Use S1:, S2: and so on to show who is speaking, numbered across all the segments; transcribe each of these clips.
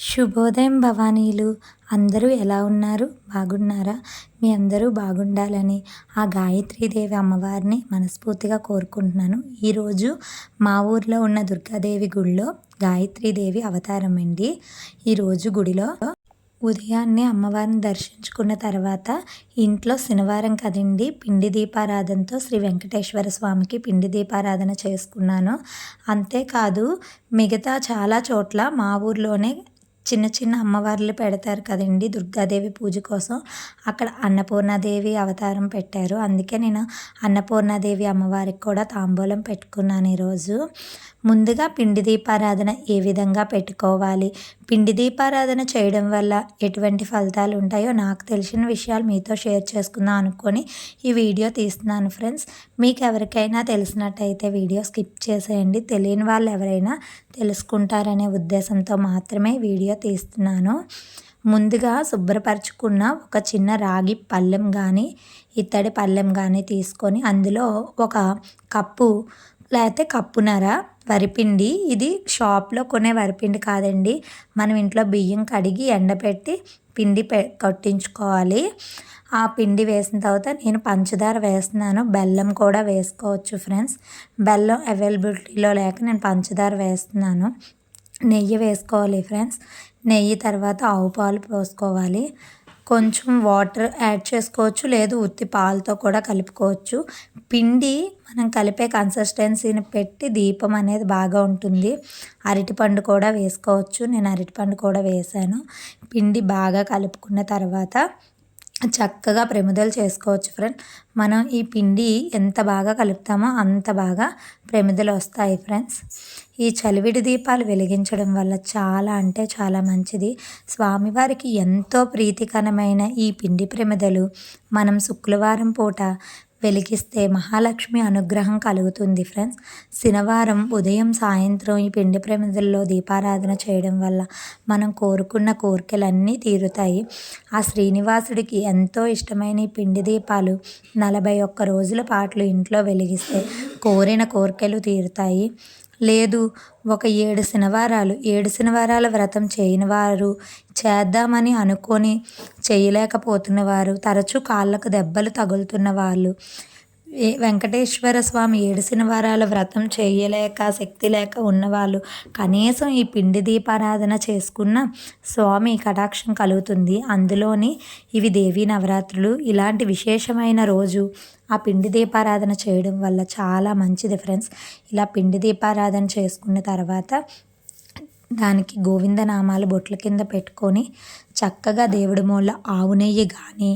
S1: శుభోదయం భవానీలు. అందరూ ఎలా ఉన్నారు? బాగున్నారా? మీ అందరూ బాగుండాలని ఆ గాయత్రీదేవి అమ్మవారిని మనస్ఫూర్తిగా కోరుకుంటున్నాను. ఈరోజు మా ఊర్లో ఉన్న దుర్గాదేవి గుడిలో గాయత్రీదేవి అవతారం అండి. ఈరోజు గుడిలో ఉదయాన్నే అమ్మవారిని దర్శించుకున్న తర్వాత ఇంట్లో శనివారం కదండి పిండి దీపారాధనతో శ్రీ వెంకటేశ్వర స్వామికి పిండి దీపారాధన చేసుకున్నాను. అంతేకాదు మిగతా చాలా చోట్ల మా ఊర్లోనే చిన్న చిన్న అమ్మవార్లు పెడతారు కదండి దుర్గాదేవి పూజ కోసం. అక్కడ అన్నపూర్ణాదేవి అవతారం పెట్టారు. అందుకే నేను అన్నపూర్ణాదేవి అమ్మవారికి కూడా తాంబూలం పెట్టుకున్నాను ఈరోజు. ముందుగా పిండి దీపారాధన ఏ విధంగా పెట్టుకోవాలి? పిండి దీపారాధన చేయడం వల్ల ఎటువంటి ఫలితాలు ఉంటాయో నాకు తెలిసిన విషయాలు మీతో షేర్ చేసుకుందాం అనుకొని ఈ వీడియో తీస్తున్నాను ఫ్రెండ్స్. మీకు ఎవరికైనా తెలిసినట్టయితే వీడియో స్కిప్ చేసేయండి. తెలియని వాళ్ళు ఎవరైనా తెలుసుకుంటారనే ఉద్దేశంతో మాత్రమే వీడియో తీస్తున్నాను. ముందుగా శుభ్రపరచుకున్న ఒక చిన్న రాగి పళ్ళెం కానీ ఇత్తడి పళ్ళెం కానీ తీసుకొని అందులో ఒక కప్పు లేకపోతే కప్పునర వరిపిండి. ఇది షాప్లో కొనే వరిపిండి కాదండి. మనం ఇంట్లో బియ్యం కడిగి ఎండపెట్టి పిండి పె కొట్టించుకోవాలి. ఆ పిండి వేసిన తర్వాత నేను పంచదార వేస్తున్నాను. బెల్లం కూడా వేసుకోవచ్చు ఫ్రెండ్స్. బెల్లం అవైలబిలిటీలో లేక నేను పంచదార వేస్తున్నాను. నెయ్యి వేసుకోవాలి ఫ్రెండ్స్. నెయ్యి తర్వాత ఆవు పాలు పోసుకోవాలి. కొంచెం వాటర్ యాడ్ చేసుకోవచ్చు లేదు ఉత్తి పాలతో కూడా కలుపుకోవచ్చు. పిండి మనం కలిపే కన్సిస్టెన్సీని పెట్టి దీపం అనేది బాగా ఉంటుంది. అరటిపండు కూడా వేసుకోవచ్చు. నేను అరటిపండు కూడా వేసాను. పిండి బాగా కలుపుకున్న తర్వాత చక్కగా ప్రమిదలు చేసుకోవచ్చు ఫ్రెండ్. మనం ఈ పిండి ఎంత బాగా కలుపుతామో అంత బాగా ప్రమిదలు వస్తాయి ఫ్రెండ్స్. ఈ చలివిడి దీపాలు వెలిగించడం వల్ల చాలా అంటే చాలా మంచిది. స్వామివారికి ఎంతో ప్రీతికరమైన ఈ పిండి ప్రమిదలు మనం శుక్రవారం పూట వెలిగిస్తే మహాలక్ష్మి అనుగ్రహం కలుగుతుంది ఫ్రెండ్స్. శనివారం ఉదయం సాయంత్రం ఈ పిండి ప్రమిదల్లో దీపారాధన చేయడం వల్ల మనం కోరుకున్న కోరికలన్నీ తీరుతాయి. ఆ శ్రీనివాసుడికి ఎంతో ఇష్టమైన ఈ పిండి దీపాలు నలభై ఒక్క రోజుల పాటు ఇంట్లో వెలిగిస్తే కోరిన కోరికలు తీరుతాయి. లేదు ఒక ఏడు శనివారాలు. ఏడు శనివారాల వ్రతం చేయని వారు చేద్దామని అనుకొని చేయలేకపోతున్న వారు తరచూ కాళ్ళకు దెబ్బలు తగులుతున్న వాళ్ళు వెంకటేశ్వర స్వామి ఏడిసిన వారాల వ్రతం చేయలేక శక్తి లేక ఉన్నవాళ్ళు కనీసం ఈ పిండి దీపారాధన చేసుకున్న స్వామి కటాక్షం కలుగుతుంది. అందులోని ఇవి దేవీ నవరాత్రులు. ఇలాంటి విశేషమైన రోజు ఆ పిండి దీపారాధన చేయడం వల్ల చాలా మంచిది ఫ్రెండ్స్. ఇలా పిండి దీపారాధన చేసుకున్న తర్వాత దానికి గోవిందనామాలు బొట్ల కింద పెట్టుకొని చక్కగా దేవుడి మూల ఆవు నెయ్యి కానీ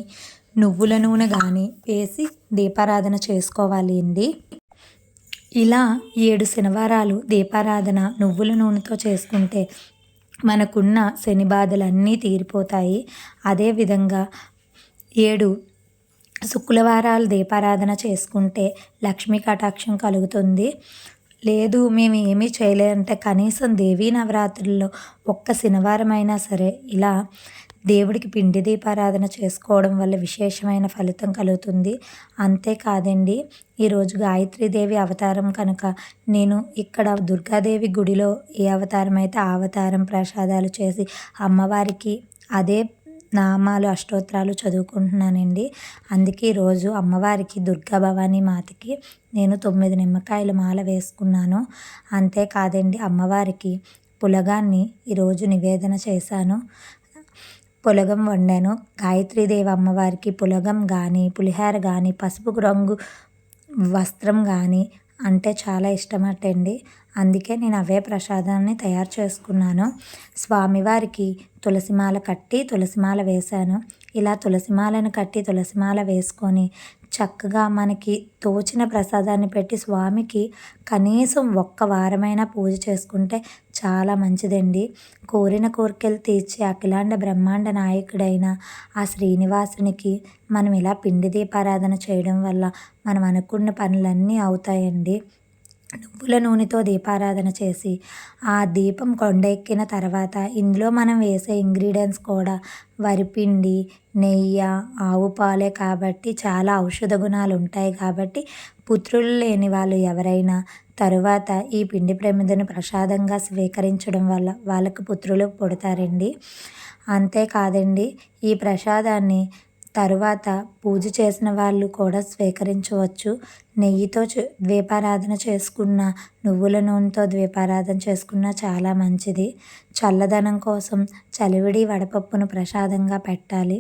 S1: నువ్వుల నూనె కానీ వేసి దీపారాధన చేసుకోవాలి అండి. ఇలా ఏడు శనివారాలు దీపారాధన నువ్వుల నూనెతో చేసుకుంటే మనకున్న శని బాధలన్నీ తీరిపోతాయి. అదేవిధంగా ఏడు శుక్రవారాలు దీపారాధన చేసుకుంటే లక్ష్మీ కటాక్షం కలుగుతుంది. లేదు మేము ఏమీ చేయలేదంటే కనీసం దేవీ నవరాత్రుల్లో ఒక్క శనివారం అయినా సరే ఇలా దేవుడికి పిండి దీపారాధన చేసుకోవడం వల్ల విశేషమైన ఫలితం కలుగుతుంది. అంతేకాదండి ఈరోజు గాయత్రీదేవి అవతారం కనుక నేను ఇక్కడ దుర్గాదేవి గుడిలో ఏ అవతారం అయితే ఆ అవతారం ప్రసాదాలు చేసి అమ్మవారికి అదే నామాలు అష్టోత్తరాలు చదువుకుంటున్నానండి. అందుకే రోజు అమ్మవారికి దుర్గా భవానీ మాతకి నేను తొమ్మిది నిమ్మకాయలు మాల వేసుకున్నాను. అంతేకాదండి అమ్మవారికి పులగాన్ని ఈరోజు నివేదన చేశాను. పులగం వండాను. గాయత్రీదేవి అమ్మవారికి పులగం కానీ పులిహార కానీ పసుపు రంగు వస్త్రం కానీ అంటే చాలా ఇష్టమటండి. అందుకే నేను అవే ప్రసాదాన్ని తయారు చేసుకున్నాను. స్వామివారికి తులసిమాల కట్టి తులసిమాల వేశాను. ఇలా తులసిమాలను కట్టి తులసిమాల వేసుకొని చక్కగా మనకి తోచిన ప్రసాదాన్ని పెట్టి స్వామికి కనీసం ఒక్క వారమైనా పూజ చేసుకుంటే చాలా మంచిదండి. కోరిన కోరికలు తీర్చే అఖిలాండ బ్రహ్మాండ నాయకుడైన ఆ శ్రీనివాసునికి మనం ఇలా పిండి దీపారాధన చేయడం వల్ల మనం అనుకున్న పనులన్నీ అవుతాయండి. నువ్వుల నూనెతో దీపారాధన చేసి ఆ దీపం కొండెక్కిన తర్వాత ఇందులో మనం వేసే ఇంగ్రీడియంట్స్ కూడా వరిపిండి నెయ్యి ఆవు పాలే కాబట్టి చాలా ఔషధ గుణాలు ఉంటాయి కాబట్టి పుత్రులు లేని వాళ్ళు ఎవరైనా తరువాత ఈ పిండి ప్రమిదను ప్రసాదంగా స్వీకరించడం వల్ల వాళ్ళకు పుత్రులు పుడతారండి. అంతేకాదండి ఈ ప్రసాదాన్ని తరువాత పూజ చేసిన వాళ్ళు కూడా స్వీకరించవచ్చు. నెయ్యితో ద్వీపారాధన చేసుకున్న నువ్వుల నూనెతో ద్వీపారాధన చేసుకున్న చాలా మంచిది. చల్లదనం కోసం చలివిడి వడపప్పును ప్రసాదంగా పెట్టాలి.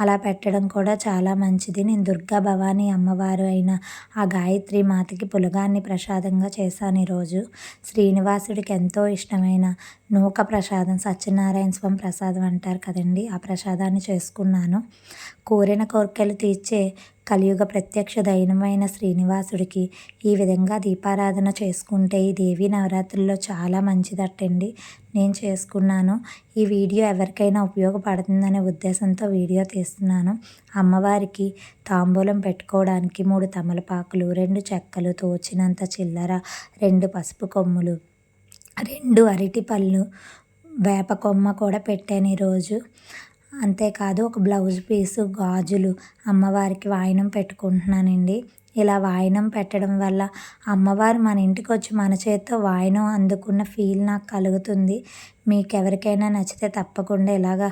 S1: అలా పెట్టడం కూడా చాలా మంచిది. నేను దుర్గా భవానీ అమ్మవారు అయిన ఆ గాయత్రి మాతకి పులగాన్ని ప్రసాదంగా చేశాను ఈరోజు. శ్రీనివాసుడికి ఎంతో ఇష్టమైన నూక ప్రసాదం సత్యనారాయణ స్వామి ప్రసాదం అంటారు కదండి ఆ ప్రసాదాన్ని చేసుకున్నాను. కోరిన కోరికలు తీర్చే కలియుగ ప్రత్యక్ష దైనమైన శ్రీనివాసుడికి ఈ విధంగా దీపారాధన చేసుకుంటే ఈ దేవీ నవరాత్రుల్లో చాలా మంచిదట్టండి నేను చేసుకున్నాను. ఈ వీడియో ఎవరికైనా ఉపయోగపడుతుందనే ఉద్దేశంతో వీడియో తీస్తున్నాను. అమ్మవారికి తాంబూలం పెట్టుకోవడానికి మూడు తమలపాకులు రెండు చెక్కలు తోచినంత చిల్లర రెండు పసుపు కొమ్ములు రెండు అరటి పళ్ళు వేప కొమ్మ కూడా పెట్టాను ఈరోజు. అంతేకాదు ఒక బ్లౌజ్ పీసు గాజులు అమ్మవారికి వాయినం పెట్టుకుంటున్నానండి. ఇలా వాయినం పెట్టడం వల్ల అమ్మవారు మన ఇంటికి వచ్చి మన చేత్తో వాయినం అందుకున్న ఫీల్ నాకు కలుగుతుంది. మీకు ఎవరికైనా నచ్చితే తప్పకుండా ఇలాగా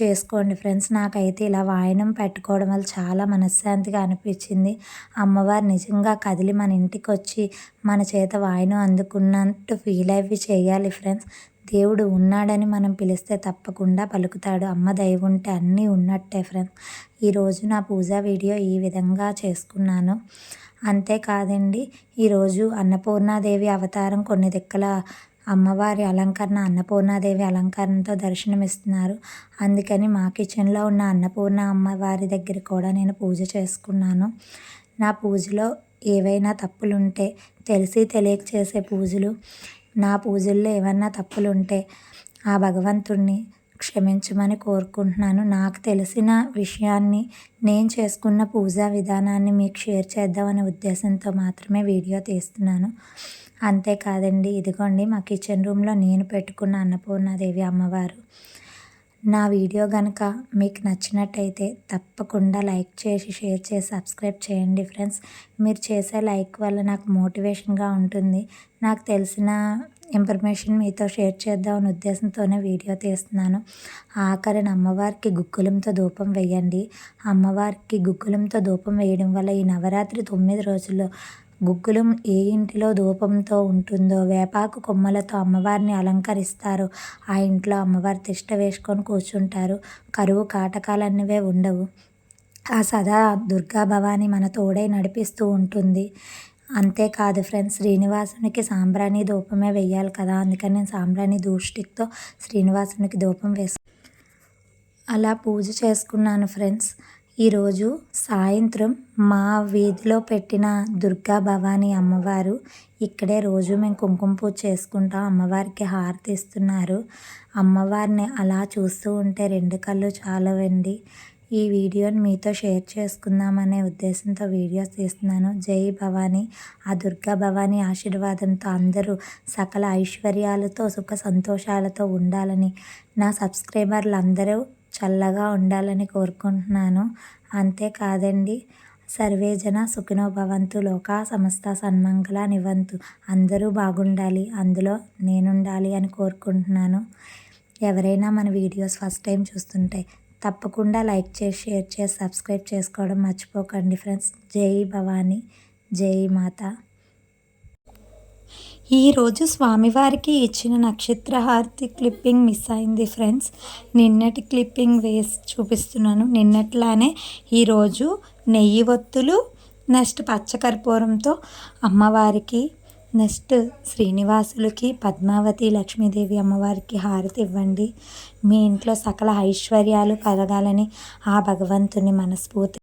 S1: చేసుకోండి ఫ్రెండ్స్. నాకైతే ఇలా వాయినం పెట్టుకోవడం వల్ల చాలా మనశ్శాంతిగా అనిపించింది. అమ్మవారు నిజంగా కదిలి మన ఇంటికి వచ్చి మన చేత వాయనం అందుకున్నట్టు ఫీల్ అవి చేయాలి ఫ్రెండ్స్. దేవుడు ఉన్నాడని మనం పిలిస్తే తప్పకుండా పలుకుతాడు. అమ్మ దయ ఉంటే అన్నీ ఉన్నట్టే ఫ్రెండ్స్. ఈరోజు నా పూజా వీడియో ఈ విధంగా చేసుకున్నాను. అంతేకాదండి ఈరోజు అన్నపూర్ణాదేవి అవతారం కొన్ని దిక్కల అమ్మవారి అలంకరణ అన్నపూర్ణాదేవి అలంకరణతో దర్శనమిస్తున్నారు. అందుకని మా కిచెన్లో ఉన్న అన్నపూర్ణ అమ్మవారి దగ్గర కూడా నేను పూజ చేసుకున్నాను. నా పూజలో ఏవైనా తప్పులుంటే తెలిసి తెలియక చేసే పూజలు నా పూజల్లో ఏమన్నా తప్పులు ఉంటే ఆ భగవంతుణ్ణి క్షమించమని కోరుకుంటున్నాను. నాకు తెలిసిన విషయాన్ని నేను చేసుకున్న పూజా విధానాన్ని మీకు షేర్ చేద్దామనే ఉద్దేశంతో మాత్రమే వీడియో తీస్తున్నాను. అంతేకాదండి ఇదిగోండి మా కిచెన్ రూమ్లో నేను పెట్టుకున్న అన్నపూర్ణాదేవి అమ్మవారు. నా వీడియో కనుక మీకు నచ్చినట్టయితే తప్పకుండా లైక్ చేసి షేర్ చేసి సబ్స్క్రైబ్ చేయండి ఫ్రెండ్స్. మీరు చేసే లైక్ వల్ల నాకు మోటివేషన్గా ఉంటుంది. నాకు తెలిసిన ఇన్ఫర్మేషన్ మీతో షేర్ చేద్దామనే ఉద్దేశంతోనే వీడియో తీస్తున్నాను. ఆఖరిని అమ్మవారికి గుగ్గులంతో ధూపం వేయండి. అమ్మవారికి గుగ్గులంతో ధూపం వేయడం వల్ల ఈ నవరాత్రి తొమ్మిది రోజుల్లో గుగ్గులు ఏ ఇంటిలో ధూపంతో ఉంటుందో వేపాకు కొమ్మలతో అమ్మవారిని అలంకరిస్తారు. ఆ ఇంట్లో అమ్మవారి తిష్ట వేసుకొని కూర్చుంటారు. కరువు కాటకాలన్నవే ఉండవు. ఆ సదా దుర్గా భవాని మన తోడై నడిపిస్తూ ఉంటుంది. అంతేకాదు ఫ్రెండ్స్ శ్రీనివాసునికి సాంబ్రాణి ధూపమే వెయ్యాలి కదా. అందుకని నేను సాంబ్రాణి దూష్టిక్తో శ్రీనివాసునికి ధూపం వేసు అలా పూజ చేసుకున్నాను ఫ్రెండ్స్. ఈరోజు సాయంత్రం మా వీధిలో పెట్టిన దుర్గా భవానీ అమ్మవారు ఇక్కడే రోజు మేము కుంకుమ పూజ చేసుకుంటాం. అమ్మవారికి హారతి ఇస్తున్నారు. అమ్మవారిని అలా చూస్తూ ఉంటే రెండు కళ్ళు చాలవండి. ఈ వీడియోని మీతో షేర్ చేసుకుందామనే ఉద్దేశంతో వీడియోస్ తీస్తున్నాను. జై భవానీ. ఆ దుర్గా భవానీ ఆశీర్వాదంతో అందరూ సకల ఐశ్వర్యాలతో సుఖ సంతోషాలతో ఉండాలని నా సబ్స్క్రైబర్లు అందరూ చల్లగా ఉండాలని కోరుకుంటున్నాను. అంతేకాదండి. సర్వేజన సుఖినో భవంతు. లోకా సమస్త సన్మంగళ నివంతు. అందరూ బాగుండాలి. అందులో నేనుండాలి అని కోరుకుంటున్నాను. ఎవరైనా మన వీడియోస్ ఫస్ట్ టైం చూస్తుంటే తప్పకుండా లైక్ చేసి షేర్ చేసి సబ్స్క్రైబ్ చేసుకోవడం మర్చిపోకండి ఫ్రెండ్స్. జై భవానీ. జై మాత. ఈరోజు స్వామివారికి ఇచ్చిన నక్షత్ర హారతి క్లిప్పింగ్ మిస్ అయింది ఫ్రెండ్స్. నిన్నటి క్లిప్పింగ్ వేసి చూపిస్తున్నాను. నిన్నట్లానే ఈరోజు నెయ్యి ఒత్తులు నెక్స్ట్ పచ్చకర్పూరంతో అమ్మవారికి నెక్స్ట్ శ్రీనివాసులకి పద్మావతి లక్ష్మీదేవి అమ్మవారికి హారతి ఇవ్వండి. మీ ఇంట్లో సకల ఐశ్వర్యాలు కలగాలని ఆ భగవంతుని మనస్ఫూర్తి